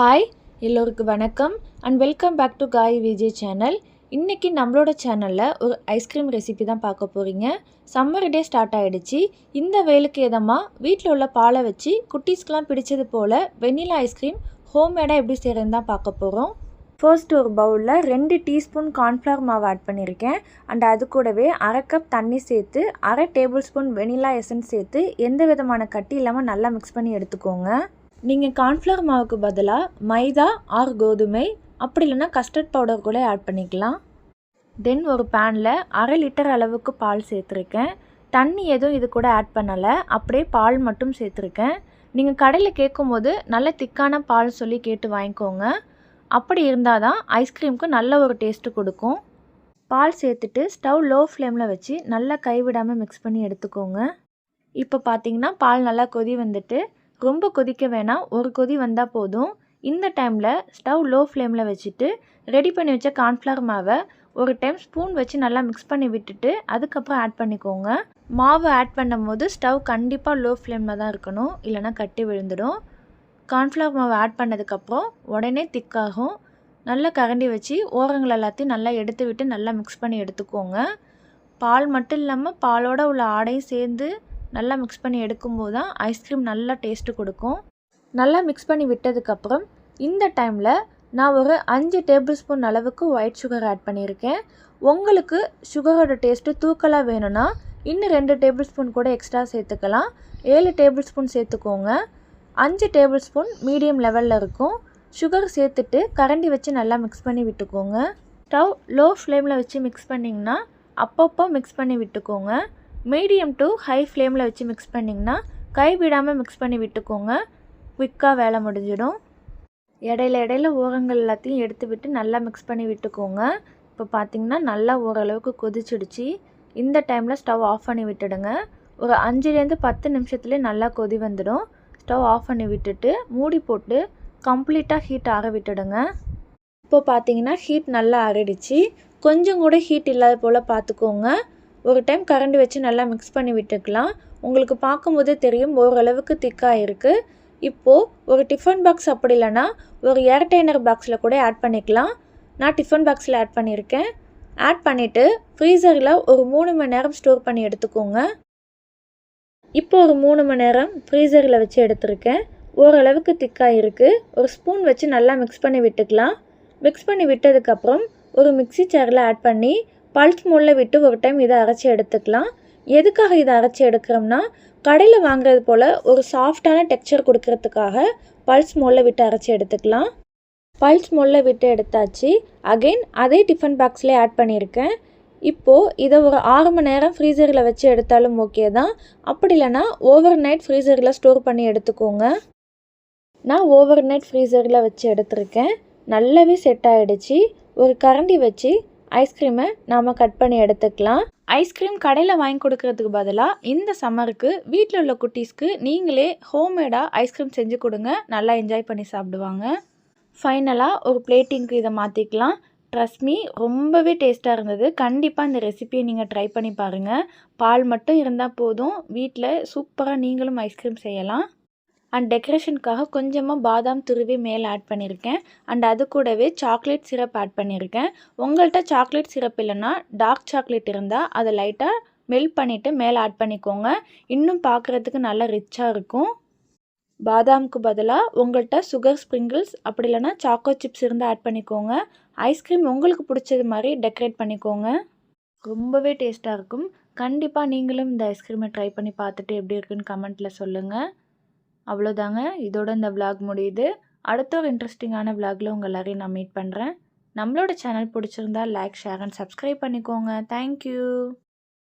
Hi எல்லோருக்கும் வணக்கம் and welcome back to காய் விஜய் சேனல் இன்றைக்கி நம்மளோட சேனலில் ஒரு ஐஸ்கிரீம் ரெசிபி தான் பார்க்க போகிறீங்க சம்மர் டே ஸ்டார்ட் ஆகிடுச்சு இந்த வெயிலுக்கு எதமாக வீட்டில் உள்ள பாலை வச்சு குட்டீஸ்க்கெலாம் பிடிச்சது போல் வெண்ணிலா ஐஸ்கிரீம் ஹோம்மேடாக எப்படி செய்கிறதுன்னு தான் பார்க்க போகிறோம் ஃபர்ஸ்ட் ஒரு பவுலில் ரெண்டு டீஸ்பூன் கார்ன்ஃப்ளவர் மாவு ஆட் பண்ணியிருக்கேன். அண்ட் அது கூடவே அரை கப் தண்ணி சேர்த்து அரை டேபிள் ஸ்பூன் வெனிலா எசன்ஸ் சேர்த்து எந்த விதமான கட்டி இல்லாமல் நல்லா மிக்ஸ் பண்ணி எடுத்துக்கோங்க. நீங்கள் கார்ன்ஃப்ளவர் மாவுக்கு பதிலாக மைதா ஆர் கோதுமை அப்படி இல்லைன்னா கஸ்டர்ட் பவுடர் கூட ஆட் பண்ணிக்கலாம். தென் ஒரு பேனில் அரை லிட்டர் அளவுக்கு பால் சேர்த்துருக்கேன். தண்ணி எதுவும் இது கூட ஆட் பண்ணலை. அப்படியே பால் மட்டும் சேர்த்துருக்கேன். நீங்கள் கடையில் கேட்கும்போது நல்ல திக்கான பால் சொல்லி கேட்டு வாங்கிக்கோங்க. அப்படி இருந்தால் தான் ஐஸ்கிரீமுக்கு நல்ல ஒரு டேஸ்ட்டு கொடுக்கும். பால் சேர்த்துட்டு ஸ்டவ் லோ ஃப்ளேமில் வச்சு நல்லா கைவிடாமல் மிக்ஸ் பண்ணி எடுத்துக்கோங்க. இப்போ பார்த்தீங்கன்னா பால் நல்லா கொதி வந்துட்டு ரொம்ப கொதிக்க வேணாம். ஒரு கொதி வந்தால் போதும். இந்த டைமில் ஸ்டவ் லோ ஃப்ளேமில் வச்சுட்டு ரெடி பண்ணி வச்ச கார்ன்ஃப்ளவர் மாவை ஒரு டைம் ஸ்பூன் வச்சு நல்லா மிக்ஸ் பண்ணி விட்டுட்டு அதுக்கப்புறம் ஆட் பண்ணிக்கோங்க. மாவு ஆட் பண்ணும் போது ஸ்டவ் கண்டிப்பாக லோ ஃப்ளேமில் தான் இருக்கணும். இல்லைனா கட்டி விழுந்துடும். கார்ன்ஃப்ளவர் மாவு ஆட் பண்ணதுக்கப்புறம் உடனே திக்காகும். நல்லா கரண்டி வச்சு ஓரங்கள் எல்லாத்தையும் நல்லா எடுத்து விட்டு நல்லா மிக்ஸ் பண்ணி எடுத்துக்கோங்க. பால் மட்டும் இல்லாமல் பாலோட உள்ள ஆடையும் சேர்ந்து நல்லா மிக்ஸ் பண்ணி எடுக்கும்போது தான் ஐஸ்கிரீம் நல்லா டேஸ்ட்டு கொடுக்கும். நல்லா மிக்ஸ் பண்ணி விட்டதுக்கப்புறம் இந்த டைமில் நான் ஒரு அஞ்சு டேபிள் ஸ்பூன் அளவுக்கு ஒயிட் சுகர் ஆட் பண்ணியிருக்கேன். உங்களுக்கு சுகரோட டேஸ்ட்டு தூக்கலாக வேணும்னா இன்னும் ரெண்டு டேபிள் ஸ்பூன் கூட எக்ஸ்ட்ரா சேர்த்துக்கலாம். ஏழு டேபிள் ஸ்பூன் சேர்த்துக்கோங்க. அஞ்சு டேபிள் ஸ்பூன் மீடியம் லெவலில் இருக்கும். சுகர் சேர்த்துட்டு கரண்டி வச்சு நல்லா மிக்ஸ் பண்ணி விட்டுக்கோங்க. ஸ்டவ் லோ ஃப்ளேமில் வச்சு மிக்ஸ் பண்ணிங்கன்னா அப்பப்போ மிக்ஸ் பண்ணி விட்டுக்கோங்க. மீடியம் டு ஹை ஃப்ளேமில் வச்சு மிக்ஸ் பண்ணிங்கன்னா கை விடாமல் மிக்ஸ் பண்ணி விட்டுக்கோங்க. குயிக்காக வேலை முடிஞ்சிடும். இடையில இடையில ஓரங்கள் எல்லாத்தையும் எடுத்து விட்டு நல்லா மிக்ஸ் பண்ணி விட்டுக்கோங்க. இப்போ பார்த்திங்கன்னா நல்லா ஓரளவுக்கு கொதிச்சிடுச்சு. இந்த டைமில் ஸ்டவ் ஆஃப் பண்ணி விட்டுடுங்க. ஒரு அஞ்சுலேருந்து பத்து நிமிஷத்துலேயே நல்லா கொதி வந்துடும். ஸ்டவ் ஆஃப் பண்ணி விட்டுட்டு மூடி போட்டு கம்ப்ளீட்டாக ஹீட் ஆற விட்டுடுங்க. இப்போ பார்த்தீங்கன்னா ஹீட் நல்லா ஆறிடுச்சு. கொஞ்சம் கூட ஹீட் இல்லாத போல் பார்த்துக்கோங்க. ஒரு டைம் கரண்டி வச்சு நல்லா மிக்ஸ் பண்ணி விட்டுக்கலாம். உங்களுக்கு பார்க்கும்போதே தெரியும் ஓரளவுக்கு திக்காக இருக்குது இப்போது ஒரு டிஃபன் பாக்ஸ் அப்படி இல்லைன்னா ஒரு ஏர்டைனர் பாக்ஸில் கூட ஆட் பண்ணிக்கலாம். நான் டிஃபன் பாக்ஸில் ஆட் பண்ணியிருக்கேன். ஆட் பண்ணிவிட்டு ஃப்ரீசரில் ஒரு மூணு மணி நேரம் ஸ்டோர் பண்ணி எடுத்துக்கோங்க. இப்போ ஒரு மூணு மணி நேரம் ஃப்ரீசரில் வச்சு எடுத்திருக்கேன். ஓரளவுக்கு திக்காக இருக்குது ஒரு ஸ்பூன் வச்சு நல்லா மிக்ஸ் பண்ணி விட்டுக்கலாம். மிக்ஸ் பண்ணி விட்டதுக்கப்புறம் ஒரு மிக்சி சேரில் ஆட் பண்ணி பல்ஸ் மோலில் விட்டு ஒரு டைம் இதை அரைச்சி எடுத்துக்கலாம். எதுக்காக இதை அரைச்சி எடுக்கிறோம்னா கடையில் வாங்குறது போல் ஒரு சாஃப்டான டெக்ஸ்சர் கொடுக்கறதுக்காக பல்ஸ் மோலில் விட்டு அரைச்சி எடுத்துக்கலாம். பல்ஸ் மோலில் விட்டு எடுத்தாச்சு. அகெயின் அதே டிஃபன் பாக்ஸ்லேயே ஆட் பண்ணியிருக்கேன். இப்போது இதை ஒரு ஆறு மணி நேரம் ஃப்ரீசரில் வச்சு எடுத்தாலும் ஓகே தான். அப்படி இல்லைனா ஓவர் நைட் ஃப்ரீசரில் ஸ்டோர் பண்ணி எடுத்துக்கோங்க. நான் ஓவர் நைட் ஃப்ரீசரில் வச்சு எடுத்திருக்கேன். நல்லாவே செட் ஆகிடுச்சு ஒரு கரண்டி வச்சு ஐஸ்கிரீமை நாம் கட் பண்ணி எடுத்துக்கலாம். ஐஸ்கிரீம் கடையில் வாங்கி கொடுக்கறதுக்கு பதிலாக இந்த சம்மருக்கு வீட்டில் உள்ள குட்டீஸ்க்கு நீங்களே ஹோம்மேடாக ஐஸ்கிரீம் செஞ்சு கொடுங்க. நல்லா என்ஜாய் பண்ணி சாப்பிடுவாங்க. ஃபைனலாக ஒரு பிளேட்டிங்க்கு இதை மாற்றிக்கலாம் ட்ரஸ்மி ரொம்பவே டேஸ்ட்டாக இருந்தது. கண்டிப்பாக இந்த ரெசிபியை நீங்கள் ட்ரை பண்ணி பாருங்கள் பால் மட்டும் இருந்தால் போதும். வீட்டில் சூப்பராக நீங்களும் ஐஸ்கிரீம் செய்யலாம். அண்ட் டெக்கரேஷனுக்காக கொஞ்சமாக பாதாம் துருவி மேலே ஆட் பண்ணியிருக்கேன் அண்ட் அது கூடவே சாக்லேட் சிரப் ஆட் பண்ணியிருக்கேன் உங்கள்கிட்ட சாக்லேட் சிரப் இல்லைன்னா டார்க் சாக்லேட் இருந்தால் அதை லைட்டாக மெல்ட் பண்ணிவிட்டு மேலே ஆட் பண்ணிக்கோங்க. இன்னும் பார்க்குறதுக்கு நல்லா ரிச்சாக இருக்கும். பாதாமுக்கு பதிலாக உங்கள்கிட்ட சுகர் ஸ்ப்ரிங்கிள்ஸ் அப்படி இல்லைனா சாக்கோ சிப்ஸ் இருந்தால் ஆட் பண்ணிக்கோங்க. ஐஸ்கிரீம் உங்களுக்கு பிடிச்சது மாதிரி டெக்கரேட் பண்ணிக்கோங்க. ரொம்பவே டேஸ்ட்டாக இருக்கும். கண்டிப்பாக நீங்களும் இந்த ஐஸ்கிரீமை ட்ரை பண்ணி பார்த்துட்டு எப்படி இருக்குன்னு கமெண்ட்டில் சொல்லுங்கள் அவ்வளோதாங்க இதோட இந்த விலாக் முடியுது. அடுத்த ஒரு இன்ட்ரெஸ்டிங்கான விலாகில் உங்கள் எல்லாரையும் நான் மீட் பண்ணுறேன் நம்மளோட சேனல் பிடிச்சிருந்தா லைக் ஷேர் அண்ட் சப்ஸ்கிரைப் பண்ணிக்கோங்க. Thank you